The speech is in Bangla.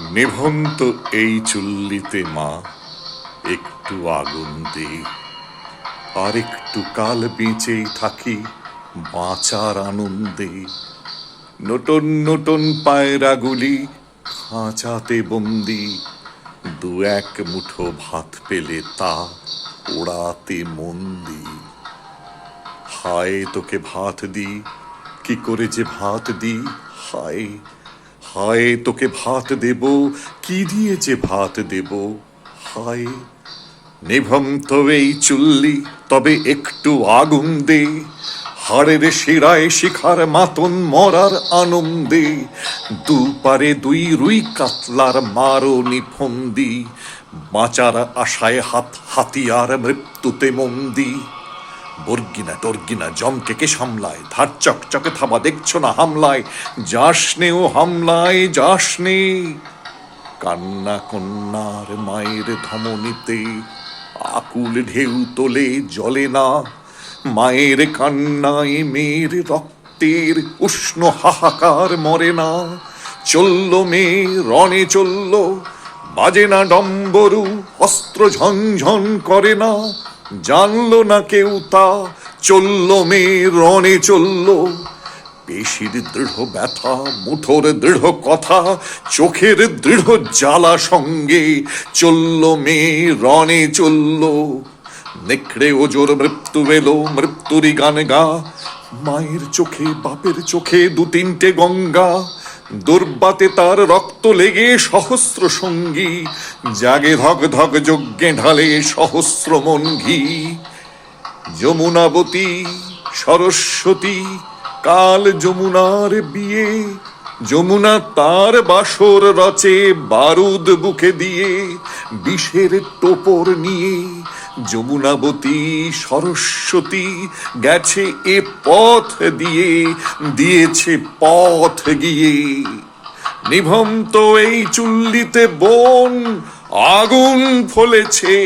নিভন্ত এই চুল্লিতে মা, একটু আগুন দে আর একটু কাল বেঁচেই থাকি, বাঁচার আনন্দে। নতুন নতুন পায়রাগুলি খাঁচাতে বন্দি। দু এক মুঠো ভাত পেলে তা ওড়াতে মন্দি হায়, তোকে ভাত দি কি করে যে ভাত দি হায় হায়, তোকে ভাত দেব? কি দিয়ে যে ভাত দেব? হায় নিভন্ত এই চুল্লি, তবে একটু আগুন দে। হাড়ের শিরায় শিখার মাতন মরার আনন্দে। দুপারে দুই রুই কাতলার মারো নিফন্দি বাঁচার আশায় হাত হাতিয়ার মৃত্যুতে মন্দি। বর্গিনা টর্গিনা জমকে কে সামলায়? ধার চকচকে থাবা দেখছ না হামলায়? যাসনে ও হামলায় যাসনে কান্না কন্যার মায়ের ধমনীতে আকুল ঢেউ তোলে জলে না। মায়ের কান্নায় মেয়ের রক্তের উষ্ণ হাহাকার মরে না। চলল মেয়ে, রণে চলল। বাজে না ডম্বরু, অস্ত্র ঝনঝন করে না। জানলো না কেউ তা, চলল মেয়ে রণে চলল। পেশির দৃঢ় ব্যথা, মুঠোর দৃঢ় কথা, চোখের দৃঢ় জ্বালা সঙ্গে চলল মেয়ে রণে চলল। নেকড়ে ওজোর মৃত্যু এলো, মৃত্যুরই গান গা। মায়ের চোখে, বাপের চোখে দু তিনটে গঙ্গা। দুর্বাতে তার রক্ত লেগে সহস্র সঙ্গী, জাগে ধক ধক যজ্ঞে ঢালে সহস্র মন ঘি। যমুনাবতী, সরস্বতী, কাল যমুনার বিয়ে, যমুনা তার বাসর রচে বারুদ বুকে দিয়ে, বিষের টোপর নিয়ে যমুনাবতী, সরস্বতী গেছে এ পথ দিয়ে, দিয়েছে পথ গিয়ে। নিভন্ত এই চুল্লিতে বন, আগুন ফলেছে।